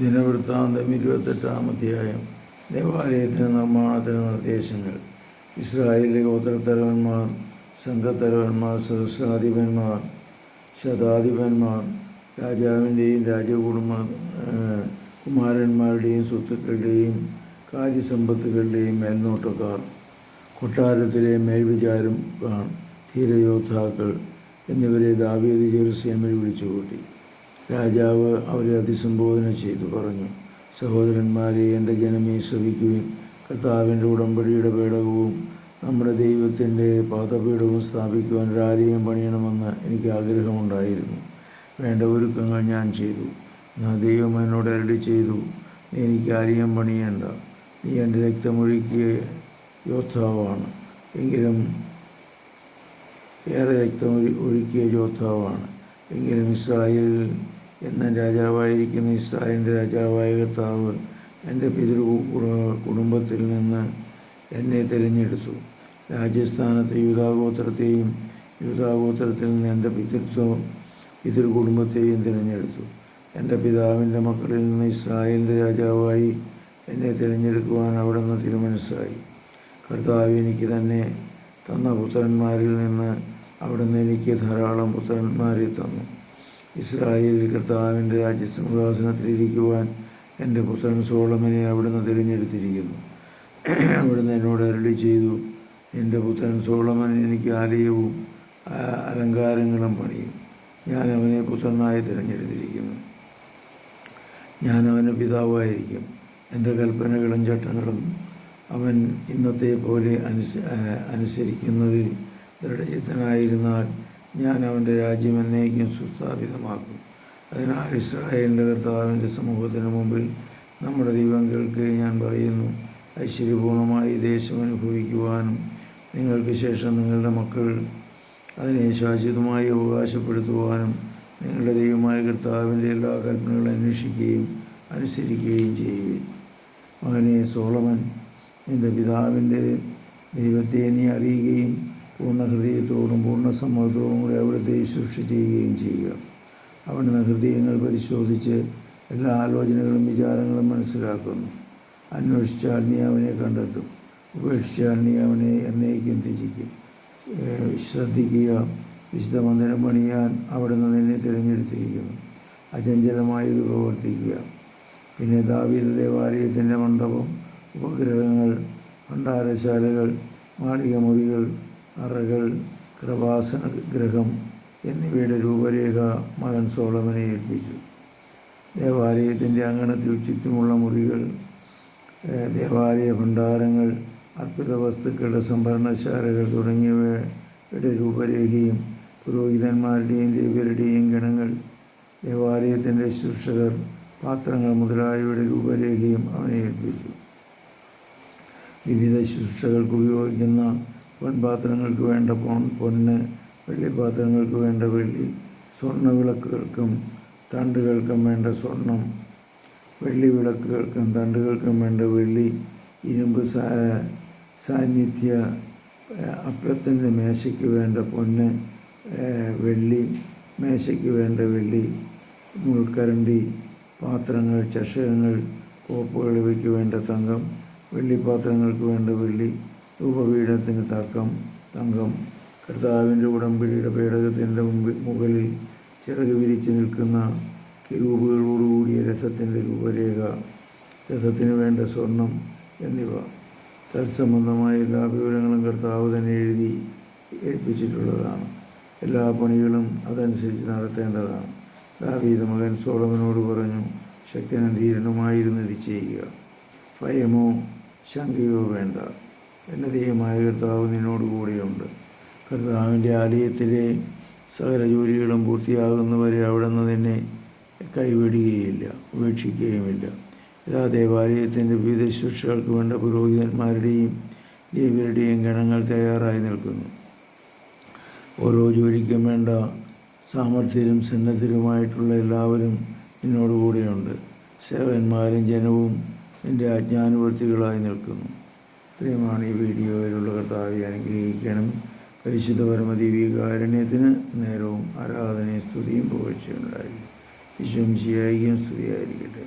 ദിനവൃത്താന്തം ഇരുപത്തെട്ടാം അധ്യായം ദേവാലയത്തിന് നിർമ്മാണത്തിന് നിർദ്ദേശങ്ങൾ. ഇസ്രായേലിലെ ഗോത്രത്തലവന്മാർ സംഘത്തലവന്മാർ സഹസ്രാധിപന്മാർ ശതാധിപന്മാർ രാജാവിന്റെയും രാജകുടുംബ കുമാരന്മാരുടെയും സ്വത്തുക്കളുടെയും കാര്യസമ്പത്തുകളുടെയും മേൽനോട്ടക്കാർ കൊട്ടാരത്തിലെ മേൽവിചാരം ധീരയോദ്ധാക്കൾ എന്നിവരെ ദാവീദ് ജെറുസലേമിൽ വിളിച്ചുകൂട്ടി. രാജാവ് അവരെ അഭിസംബോധന ചെയ്തു പറഞ്ഞു. സഹോദരന്മാരെ എന്റെ ജനമേ ശ്രവിക്കുവിൻ. കർത്താവിന്റെ ഉടമ്പടിയുടെ പേടകവും നമ്മുടെ ദൈവത്തിന്റെ പാദപീഠവും സ്ഥാപിക്കുവാൻ ഒരാലയം പണിയണമെന്ന് എനിക്ക് ആഗ്രഹമുണ്ടായിരുന്നു. വേണ്ട ഒരുക്കങ്ങൾ ഞാൻ ചെയ്തു. ദൈവം എന്നോട് അരടി ചെയ്തു എനിക്ക് ആലയം പണിയേണ്ട. നീ എന്റെ രക്തമൊഴുക്കിയ യോദ്ധാവാണ്. എങ്കിലും ഏറെ രക്തം ഒഴു- ഒഴുക്കിയ യോദ്ധാവാണ്. എങ്കിലും ഇസ്രായേൽ എന്ന രാജാവായിരിക്കുന്ന ഇസ്രായേലിന്റെ രാജാവായ കർത്താവ് എന്റെ പിതൃ കുടുംബത്തിൽ നിന്ന് എന്നെ തിരഞ്ഞെടുത്തു. രാജസ്ഥാനത്തെ യൂതാഗോത്രത്തെയും യൂതാഗോത്രത്തിൽ നിന്ന് എന്റെ പിതൃത്വം പിതൃ കുടുംബത്തെയും തിരഞ്ഞെടുത്തു. എന്റെ പിതാവിന്റെ മക്കളിൽ നിന്ന് ഇസ്രായേലിന്റെ രാജാവായി എന്നെ തിരഞ്ഞെടുക്കുവാൻ അവിടുന്ന് തിരുമനസ്സായി. കർത്താവ് എനിക്ക് തന്നെ തന്ന പുത്രന്മാരിൽ നിന്ന് അവിടുന്ന് എനിക്ക് ധാരാളം പുത്രന്മാരെ തന്നു. ഇസ്രായേലിൽ കർത്താവിന്റെ രാജ്യസിംഹാസനത്തിലിരിക്കുവാൻ എന്റെ പുത്രൻ സോളമനെ അവിടുന്ന് തിരഞ്ഞെടുത്തിരിക്കുന്നു. അവിടുന്ന് എന്നോട് അരുളി ചെയ്തു എന്റെ പുത്രൻ സോളമൻ എനിക്ക് ആലയവും അലങ്കാരങ്ങളും പണിയും. ഞാൻ അവനെ പുത്രനായി തിരഞ്ഞെടുത്തിരിക്കുന്നു. ഞാൻ അവന് പിതാവായിരിക്കും. എന്റെ കൽപ്പനകളും ചട്ടങ്ങളും അവൻ ഇന്നത്തെ പോലെ അനുസ ആ, ദൃഢചിത്തനായിരുന്നാൽ ഞാൻ അവന്റെ രാജ്യം എന്നേക്കും സുസ്ഥാപിതമാക്കും. അതിനാൽ ഇസ്രായേലിന്റെ കർത്താവിന്റെ സമൂഹത്തിന് മുമ്പിൽ നമ്മുടെ ദൈവം കേൾക്കുകയും ഞാൻ പറയുന്നു ഐശ്വര്യപൂർണമായി ദേശം അനുഭവിക്കുവാനും നിങ്ങൾക്ക് ശേഷം നിങ്ങളുടെ മക്കൾ അതിനെ ശാശ്വതമായി അവകാശപ്പെടുത്തുവാനും നിങ്ങളുടെ ദൈവമായ കർത്താവിന്റെ എല്ലാ കൽപ്പനകളും അന്വേഷിക്കുകയും അനുസരിക്കുകയും ചെയ്യുവിൻ. മകനെ സോളമൻ എന്റെ പിതാവിന്റെ ദൈവത്തെ നീ അറിയുകയും പൂർണ ഹൃദയത്തോടും പൂർണ സമ്മതത്തോടും കൂടി അവിടുത്തെ ശുശ്രൂഷ ചെയ്യുകയും ചെയ്യുക. അവിടുന്ന് ഹൃദയങ്ങൾ പരിശോധിച്ച് എല്ലാ ആലോചനകളും വിചാരങ്ങളും മനസ്സിലാക്കുന്നു. അന്വേഷിച്ചാൽ നീ അവനെ കണ്ടെത്തും. ഉപേക്ഷിച്ചാൽ നീ അവനെ എന്നേക്കും ത്യജിക്കും. ശ്രദ്ധിക്കുക വിശുദ്ധ മന്ദിരം പണിയാൻ അവിടുന്ന് നിന്നെ തിരഞ്ഞെടുത്തിരിക്കുന്നു. അചഞ്ചലമായി ഇത് പ്രവർത്തിക്കുക. പിന്നെ ദാവീദ് ദേവാലയത്തിന്റെ മണ്ഡപം ഉപഗ്രഹങ്ങൾ ഭണ്ഡാരശാലകൾ മാളികമുറികൾ അറകൾ കൃപാസന ഗ്രഹം എന്നിവയുടെ രൂപരേഖ മകൻ സോളമനെ ഏൽപ്പിച്ചു. ദേവാലയത്തിന്റെ അങ്കണത്തിൽ ചുറ്റുമുള്ള മുറികൾ ദേവാലയ ഭണ്ഡാരങ്ങൾ അർപ്പിത വസ്തുക്കളുടെ സംഭരണശാലകൾ തുടങ്ങിയവയുടെ രൂപരേഖയും പുരോഹിതന്മാരുടെയും ലേവ്യരുടെയും ഗണങ്ങൾ ദേവാലയത്തിന്റെ ശുശ്രൂഷകർ പാത്രങ്ങൾ മുതലായവയുടെ രൂപരേഖയും അവനെ ഏൽപ്പിച്ചു. വിവിധ ശുശ്രൂഷകൾക്ക് ഉപയോഗിക്കുന്ന പൊൻപാത്രങ്ങൾക്ക് വേണ്ട പൊൻ പൊന്ന് വെള്ളിപാത്രങ്ങൾക്ക് വേണ്ട വെള്ളി സ്വർണ വിളക്കുകൾക്കും തണ്ടുകൾക്കും വേണ്ട സ്വർണം വെള്ളി വിളക്കുകൾക്കും തണ്ടുകൾക്കും വേണ്ട വെള്ളി ഇരുമ്പ് സാന്നിധ്യ അപ്പുറത്തിന്റെ മേശയ്ക്ക് വേണ്ട പൊന്ന് വെള്ളി മേശയ്ക്ക് വേണ്ട വെള്ളി മുൾക്കരണ്ടി പാത്രങ്ങൾ ചഷകങ്ങൾ കോപ്പുകൾ ഇവയ്ക്ക് വേണ്ട തങ്കം വെള്ളിപ്പാത്രങ്ങൾക്ക് വേണ്ട വെള്ളി ധൂപപീഠത്തിന് തക്കം തങ്കം. കർത്താവിന്റെ ഉടമ്പടിയുടെ പേടകത്തിന്റെ മുമ്പിൽ മുകളിൽ ചിറക് വിരിച്ച് നിൽക്കുന്ന കിരൂപുകളോടുകൂടിയ രഥത്തിന്റെ രൂപരേഖ രഥത്തിന് വേണ്ട സ്വർണം എന്നിവ. തത്സംബന്ധമായ എല്ലാ വിവരങ്ങളും കർത്താവ് തന്നെ എഴുതി ഏൽപ്പിച്ചിട്ടുള്ളതാണ്. എല്ലാ പണികളും അതനുസരിച്ച് നടത്തേണ്ടതാണ്. ദാവീത മകൻ സോളമനോട് പറഞ്ഞു ശക്തനും ധീരനുമായിരുന്നു ഇത് ചെയ്യുക. ഭയമോ ശങ്കയോ വേണ്ട. എന്റെ ദൈവമായ കർത്താവ് നിന്നോട് കൂടെയുണ്ട്. കർത്താവിന്റെ ആലയത്തിലെ സകല ജോലികളും പൂർത്തിയാകുന്നവരെ അവിടെ നിന്ന് നിന്നെ കൈവിടുകയില്ല ഉപേക്ഷിക്കുകയുമില്ല. എല്ലാ ദേവാലയത്തിന്റെ വിവിധ ശുശ്രൂഷകൾക്ക് വേണ്ട പുരോഹിതന്മാരുടെയും ദേവിയുടെയും ഗണങ്ങൾ തയ്യാറായി നിൽക്കുന്നു. ഓരോ ജോലിക്കും വേണ്ട സാമർഥ്യരും സന്നദ്ധരുമായിട്ടുള്ള എല്ലാവരും നിന്നോട് കൂടെയുണ്ട്. സേവന്മാരും ജനവും നിന്റെ ആജ്ഞാനുവർത്തികളായി നിൽക്കുന്നു. പ്രിയമാണ് ഈ വീഡിയോയിലുള്ള കർത്താവെ അനുഗ്രഹിക്കണം. പരിശുദ്ധ പരമദീവികാരുണ്യത്തിന് നേരവും ആരാധനയും സ്തുതിയും പുകഴ്ചയുണ്ടായി വിശ്വംശിയായിരിക്കും സ്തുതിയായിരിക്കട്ടെ.